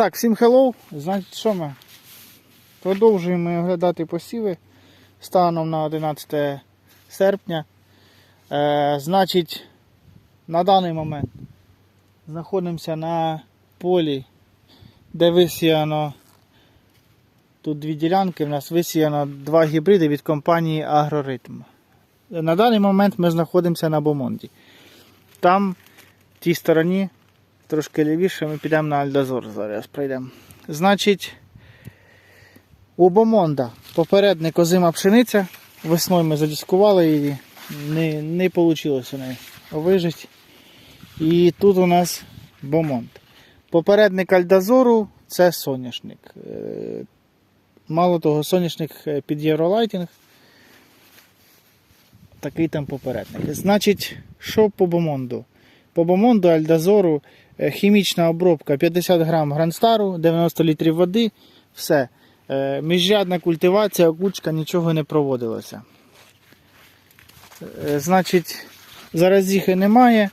Так, всім hello. Значить, що ми? Продовжуємо оглядати посіви станом на 11 серпня. Е, значить, на даний момент знаходимося на полі, де висіяно тут дві ділянки. У нас висіяно два гібриди від компанії Агроритм. На даний момент ми знаходимося на Бомонді. Там, в тій стороні, трошки лівіше, ми підемо на Альдазор зараз пройдемо. Значить, у Бомонда попередник озима пшениця. Весною ми задіскували її, не, не вийшло у неї вижити. І тут у нас Бомонд. Попередник Альдазору це соняшник. Е, Мало того, соняшник е, під Євролайтінг. Такий там попередник. Значить, що по Бомонду? По Бомонду Альдазору хімічна обробка 50 грам гранстару, 90 літрів води, все. Е, Міжрядна культивація, окучка, нічого не проводилося. Е, Значить, зараз їх і немає.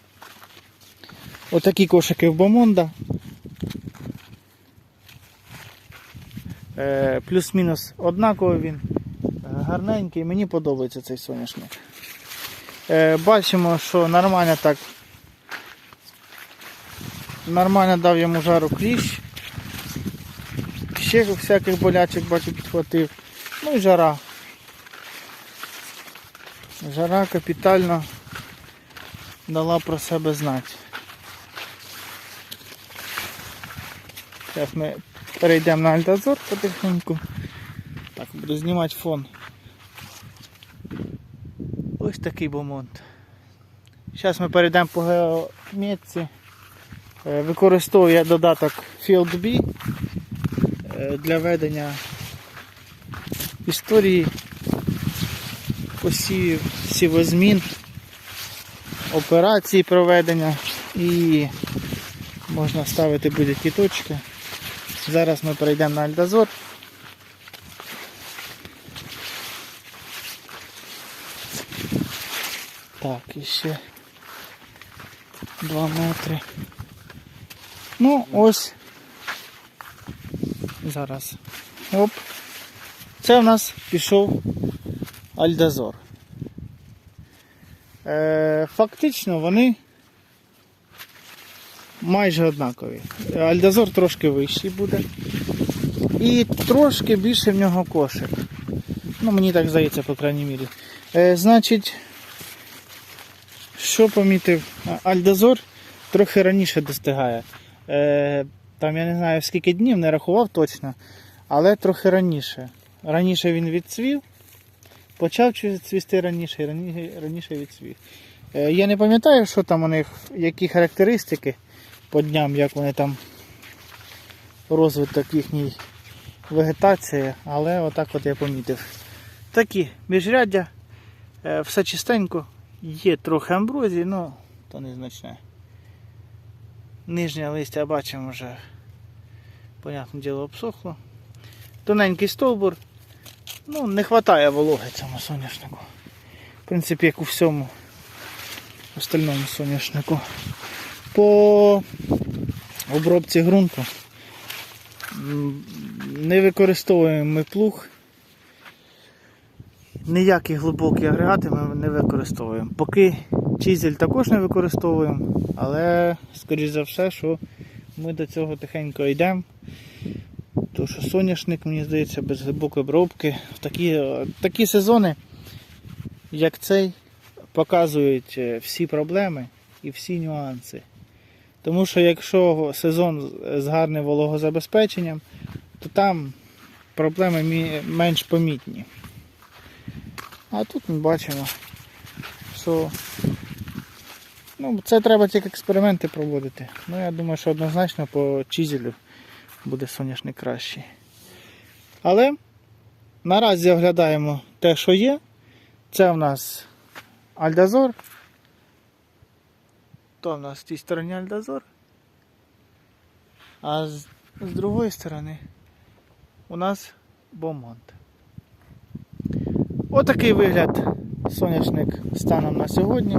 Отакі кошики в Бомонда. Е, Плюс-мінус однаковий він. Е, Гарненький, мені подобається цей соняшник. Е, Бачимо, що нормально так. Нормально дав йому жару кліщ. Ще всяких болячок бачу підхватив. Ну і жара. Жара капітально дала про себе знати. Зараз ми перейдемо на альтазор потихеньку. Так, буду знімати фон. Ось такий бомонт. Зараз ми перейдемо по геометці. Е, Використовую додаток FieldB е, для ведення історії посівів, сівозмін, операцій проведення і можна ставити будь-які точки. Зараз ми перейдемо на Альдазор. Так, і ще 2 метри. Ну, ось. Зараз. Оп. Це в нас пішов Альдазор. Е, фактично вони майже однакові. Альдазор трошки вищий буде. І трошки більше в нього кошик. Ну, мені так здається, по крайній мірі. Е, значить, що помітив? Альдазор трохи раніше достигає. Е, там я не знаю скільки днів, не рахував точно, але трохи раніше. Раніше він відцвів, почав цвісти раніше, раніше, відцвів. Е, я не пам'ятаю, що там у них, які характеристики по дням, як вони там розвиток їхній вегетації, але отак от я помітив. Такі міжряддя, е, все чистенько, є трохи амброзії, ну то незначне. Нижнє листя бачимо вже, понятне діло, обсохло. Тоненький стовбур. Ну, не вистачає вологи цьому соняшнику. В принципі, як у всьому остальному соняшнику. По обробці ґрунту не використовуємо ми плуг. Ніякі глибокі агрегати ми не використовуємо. Поки чизель також не використовуємо, але скоріш за все, що ми до цього тихенько йдемо. Тому що соняшник, мені здається, без глибокої обробки. В такі, такі сезони, як цей, показують е, всі проблеми і всі нюанси. Тому що якщо сезон з- з гарним вологозабезпеченням, то там проблеми менш помітні. А тут ми бачимо, що ну, це треба тільки експерименти проводити. Ну я думаю, що однозначно по чизелю буде соняшник кращий. Але наразі оглядаємо те, що є. Це в нас Альдазор. То в нас в тій стороні Альдазор. А з, з другої сторони у нас Бомонт. Отакий вигляд соняшник станом на сьогодні.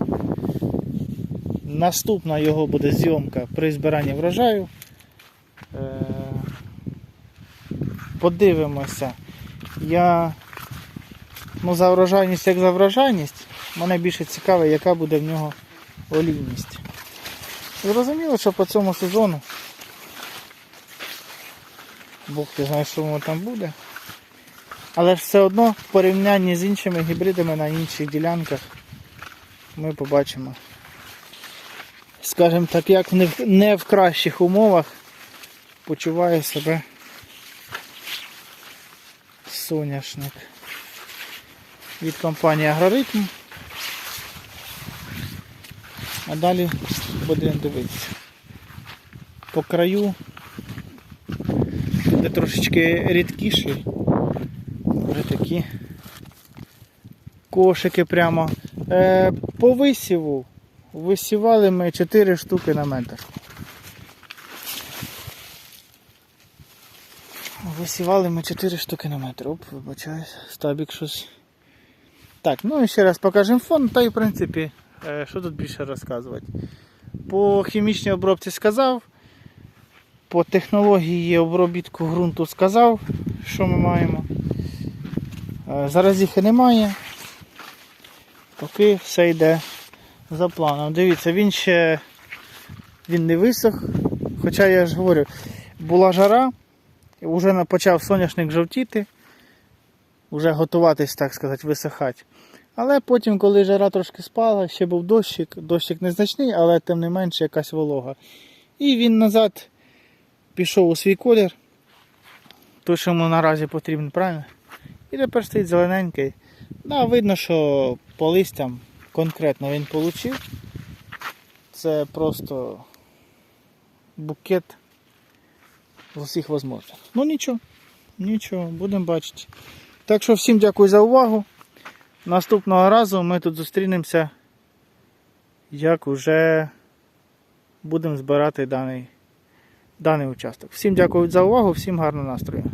Наступна його буде зйомка при збиранні врожаю. Е, подивимося. Я ну, за врожайність як за врожайність, мене більше цікавить, яка буде в нього олійність. Зрозуміло, що по цьому сезону Бог ти знає, що воно там буде. Але все одно в порівнянні з іншими гібридами на інших ділянках ми побачимо. Скажімо так, як не в, не в кращих умовах почуває себе соняшник від компанії Агроритм. А далі будемо дивитися. По краю, де трошечки рідкіший, вже такі кошики прямо. Е, по висіву висівали ми 4 штуки на метр. Висівали ми 4 штуки на метр. Оп, вибачаюсь, стабік щось. Так, ну і ще раз покажемо фон, та й в принципі, е, що тут більше розказувати. По хімічній обробці сказав, по технології обробітку ґрунту сказав, що ми маємо. Е, Зараз їх і немає. Поки все йде за планом. Дивіться, він ще він не висох. Хоча я ж говорю, була жара, вже почав соняшник жовтіти, вже готуватись, так сказати, висихати. Але потім, коли жара трошки спала, ще був дощик, дощик незначний, але тим не менше якась волога. І він назад пішов у свій колір. Той, що йому наразі потрібен, правильно? І тепер стоїть зелененький. Да, видно, що по листям конкретно він отримав. Це просто букет з усіх можливих. Ну нічого, нічого, будемо бачити. Так що всім дякую за увагу. Наступного разу ми тут зустрінемося, як уже будемо збирати даний, даний участок. Всім дякую за увагу, всім гарного настрою.